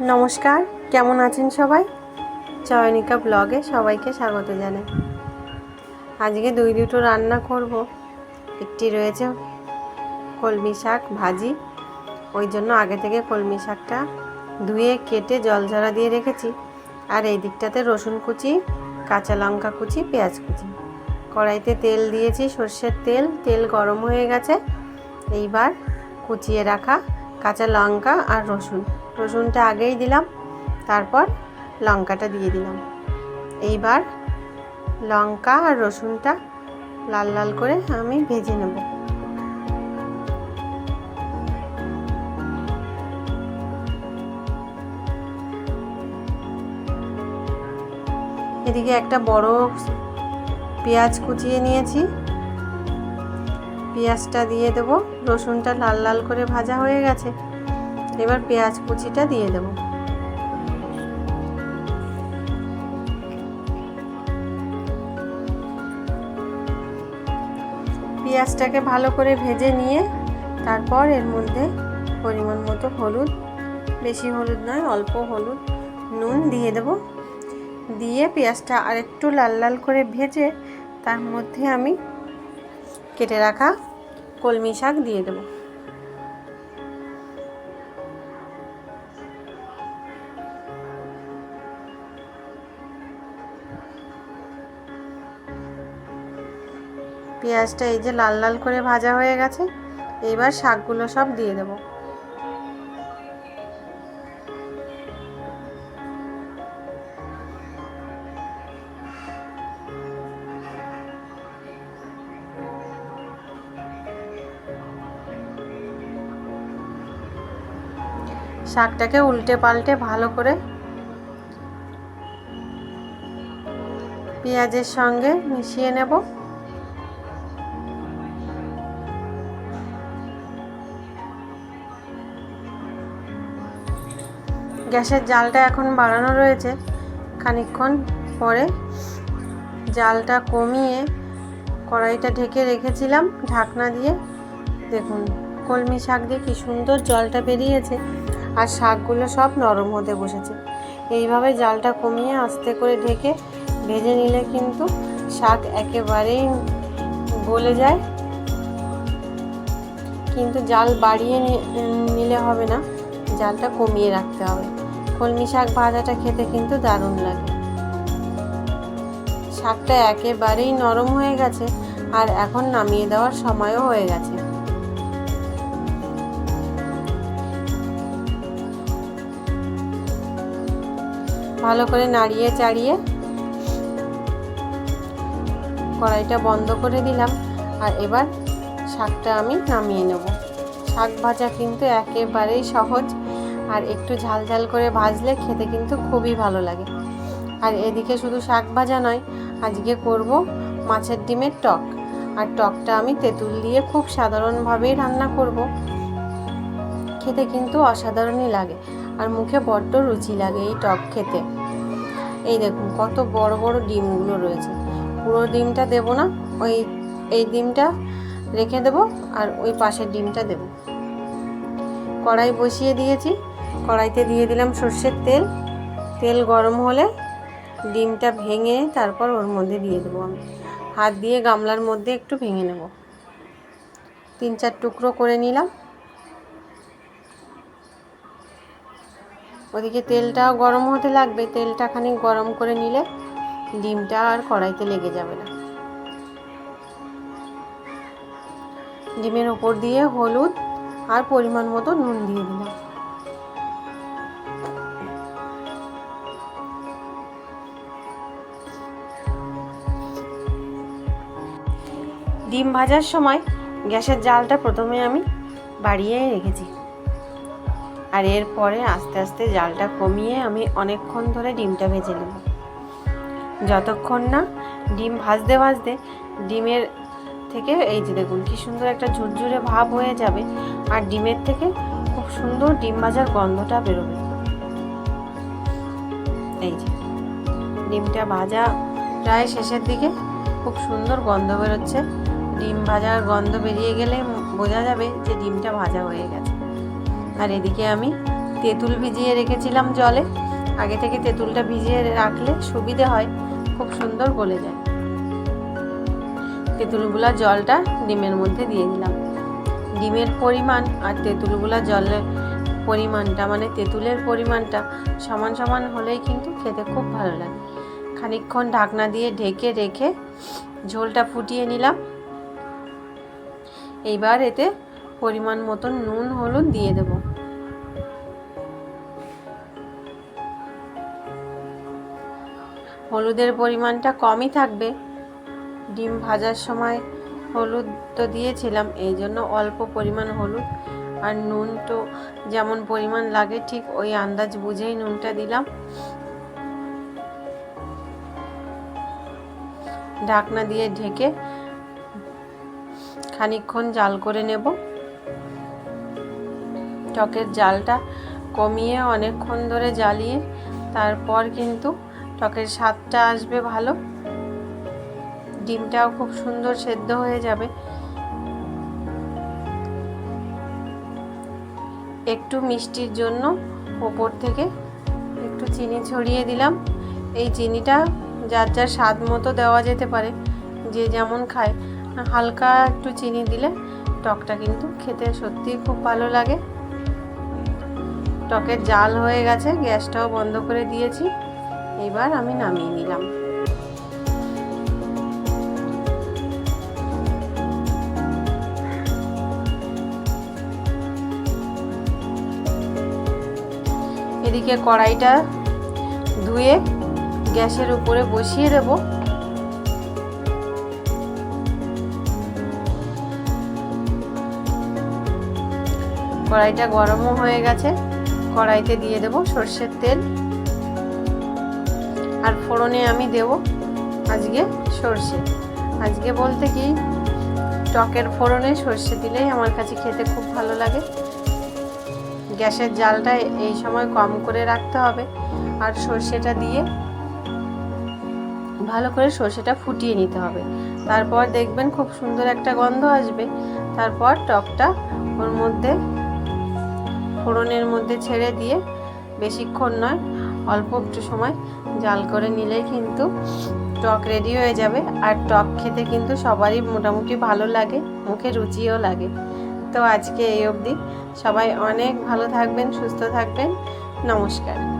নমস্কার, কেমন আছেন সবাই? চয়নিকা ব্লগে সবাইকে স্বাগত জানাই। আজকে দুই দুটো রান্না করব। একটি রয়েছে কলমি শাক ভাজি। ওই জন্য আগে থেকে কলমি শাকটা ধুয়ে কেটে জল ঝরা দিয়ে রেখেছি। আর এই দিকটাতে রসুন কুচি, কাঁচা লঙ্কা কুচি, পেঁয়াজ কুচি। কড়াইতে তেল দিয়েছি, সর্ষের তেল। তেল গরম হয়ে গেছে। এইবার কুচিয়ে রাখা কাঁচা লঙ্কা আর রসুন। রসুনটা আগেই দিলাম, তারপর লঙ্কাটা দিয়ে দিলাম। এইবার লঙ্কা আর রসুনটা লাল লাল করে আমি ভেজে নেব। এদিকে একটা বড় পেঁয়াজ কুচিয়ে নিয়েছি। পেঁয়াজটা দিয়ে দেব। রসুনটা লাল লাল করে ভাজা হয়ে গেছে। এবার পেঁয়াজ কুচিটা দিয়ে দেব। পেঁয়াজটাকে ভালো করে ভেজে নিয়ে তারপর এর মধ্যে পরিমাণ মতো হলুদ, বেশি হলুদ নয়, অল্প হলুদ নুন দিয়ে দেব। দিয়ে পেঁয়াজটা আরেকটু লাল লাল করে ভেজে তার মধ্যে আমি কেটে রাখা কলমি শাক দিয়ে দেবো। পেঁয়াজটা এই যে লাল লাল করে ভাজা হয়ে গেছে এইবার শাকগুলো সব দিয়ে দেব। শাকটাকে উল্টে পাল্টে ভালো করে পেঁয়াজের সঙ্গে মিশিয়ে নেব। গ্যাসের জালটা এখন বাড়ানো রয়েছে খানিকক্ষণ পরে। জালটা কমিয়ে কড়াইটা ঢেকে রেখেছিলাম ঢাকনা দিয়ে। দেখুন, কলমি শাক দিয়ে কি সুন্দর জলটা বেরিয়েছে আর শাকগুলো সব নরম হতে বসেছে। এইভাবে জালটা কমিয়ে আস্তে করে ঢেকে ভেজে নিলে কিন্তু শাক একেবারেই গলে যায়। কিন্তু জাল বাড়িয়ে নিলে হবে না। জালটা কমিয়ে রাখতে হবে। কলমি শাক ভাজাটা খেতে কিন্তু দারুণ লাগে। শাকটা একেবারেই নরম হয়ে গেছে আর এখন নামিয়ে দেওয়ার সময়ও হয়ে গেছে। ভালো করে নাড়িয়ে চাড়িয়ে কড়াইটা বন্ধ করে দিলাম আর এবার শাকটা আমি নামিয়ে নেব। শাক ভাজা কিন্তু একেবারেই সহজ আর একটু ঝাল ঝাল করে ভাজলে খেতে কিন্তু খুবই ভালো লাগে। আর এদিকে শুধু শাক ভাজা নয়, আজকে করব মাছের ডিমের টক। আর টকটা আমি তেঁতুল দিয়ে খুব সাধারণভাবেই রান্না করব। খেতে কিন্তু অসাধারণই লাগে আর মুখে বড্ড রুচি লাগে এই টক খেতে। এই দেখুন কত বড় বড় ডিমগুলো রয়েছে। পুরো ডিমটা দেব না, ওই, এই ডিমটা রেখে দেব আর ওই পাশের ডিমটা দেব। কড়াই বসিয়ে দিয়েছি কড়াইতে দিয়ে দিলাম সর্ষের তেল। তেল গরম হলে ডিমটা ভেঙে তারপর ওর মধ্যে দিয়ে দেবো আমি। হাত দিয়ে গামলার মধ্যে একটু ভেঙে নেব। তিন চার টুকরো করে নিলাম। ওদিকে তেলটাও গরম হতে লাগবে। তেলটা খানিক গরম করে নিলে ডিমটা আর কড়াইতে লেগে যাবে না। ডিমের ওপর দিয়ে হলুদ আর পরিমাণ মতো নুন দিয়ে দিলাম। ডিম ভাজার সময় গ্যাসের জালটা প্রথমে আমি বাড়িয়ে রেখেছি। আর এরপরে আস্তে আস্তে জালটা কমিয়ে আমি অনেকক্ষণ ধরে ডিমটা ভেজে নেব। যতক্ষণ না ডিম ভাজতে ভাজতে ডিমের থেকে, এই যে দেখুন কি সুন্দর একটা ঝুরঝুরে ভাব হয়ে যাবে, আর ডিমের থেকে খুব সুন্দর ডিম ভাজার গন্ধটা বেরোবে। এই যে ডিমটা ভাজা প্রায় শেষের দিকে খুব সুন্দর গন্ধ বেরোচ্ছে। ডিম ভাজার গন্ধ বেরিয়ে গেলে বোঝা যাবে যে ডিমটা ভাজা হয়ে গেছে। আর এদিকে আমি তেঁতুল ভিজিয়ে রেখেছিলাম জলে। আগে থেকে তেঁতুলটা ভিজিয়ে রাখলে সুবিধে হয়, খুব সুন্দর গলে যায়। তেঁতুলগুলা জলটা ডিমের মধ্যে দিয়ে দিলাম। ডিমের পরিমাণ আর তেঁতুলগুলা জলের পরিমাণটা মানে তেঁতুলের পরিমাণটা সমান সমান হলেই কিন্তু খেতে খুব ভালো লাগে। খানিকক্ষণ ঢাকনা দিয়ে ঢেকে রেখে ঝোলটা ফুটিয়ে নিলাম। এইবার এতে পরিমাণ মতন নুন, হলুদ দিয়ে দেব। হলুদের পরিমাণটা কমই থাকবে। ডিম ভাজার সময় হলুদ তো দিয়েছিলাম, এই জন্য অল্প পরিমাণ হলুদ আর নুন তো যেমন পরিমাণ লাগে ঠিক ওই আন্দাজ বুঝেই নুনটা দিলাম। ঢাকনা দিয়ে ঢেকে খানিকক্ষণ জাল করে নেব। টকের জালটা কমিয়ে অনেকক্ষণ ধরে জ্বালিয়ে তারপর কিন্তু টকের স্বাদটা আসবে ভালো। ডিমটাও খুব সুন্দর সেদ্ধ হয়ে যাবে। একটু মিষ্টির জন্য ওপর থেকে একটু চিনি ছড়িয়ে দিলাম। এই চিনিটা যার যার স্বাদ মতো দেওয়া যেতে পারে, যে যেমন খায়। হালকা একটু চিনি দিলে টকটা কিন্তু খেতে সত্যিই খুব ভালো লাগে। টকের জাল হয়ে গেছে, গ্যাসটাও বন্ধ করে দিয়েছি। এবার আমি নামিয়ে নিলাম। এদিকে কড়াইটা ধুয়ে গ্যাসের উপরে বসিয়ে দেব। কড়াইটা গরমও হয়ে গেছে। কড়াইতে দিয়ে দেব সর্ষের তেল। আর ফোড়নে আমি দেব আজকে সর্ষে। আজকে বলতে কি, টকের ফোড়নে সর্ষে দিলেই আমার কাছে খেতে খুব ভালো লাগে। গ্যাসের জালটা এই সময় কম করে রাখতে হবে। আর সর্ষেটা দিয়ে ভালো করে সর্ষেটা ফুটিয়ে নিতে হবে। তারপর দেখবেন খুব সুন্দর একটা গন্ধ আসবে। তারপর টকটা ওর মধ্যে ফোড়নের মধ্যে ছেড়ে দিয়ে বেশিক্ষণ নয়, অল্প একটু সময় জাল করে নিলেই কিন্তু টক রেডি হয়ে যাবে। আর টক খেতে কিন্তু সবারই মোটামুটি ভালো লাগে, মুখে রুচিও লাগে। তো আজকে এই অবধি। সবাই অনেক ভালো থাকবেন, সুস্থ থাকবেন। নমস্কার।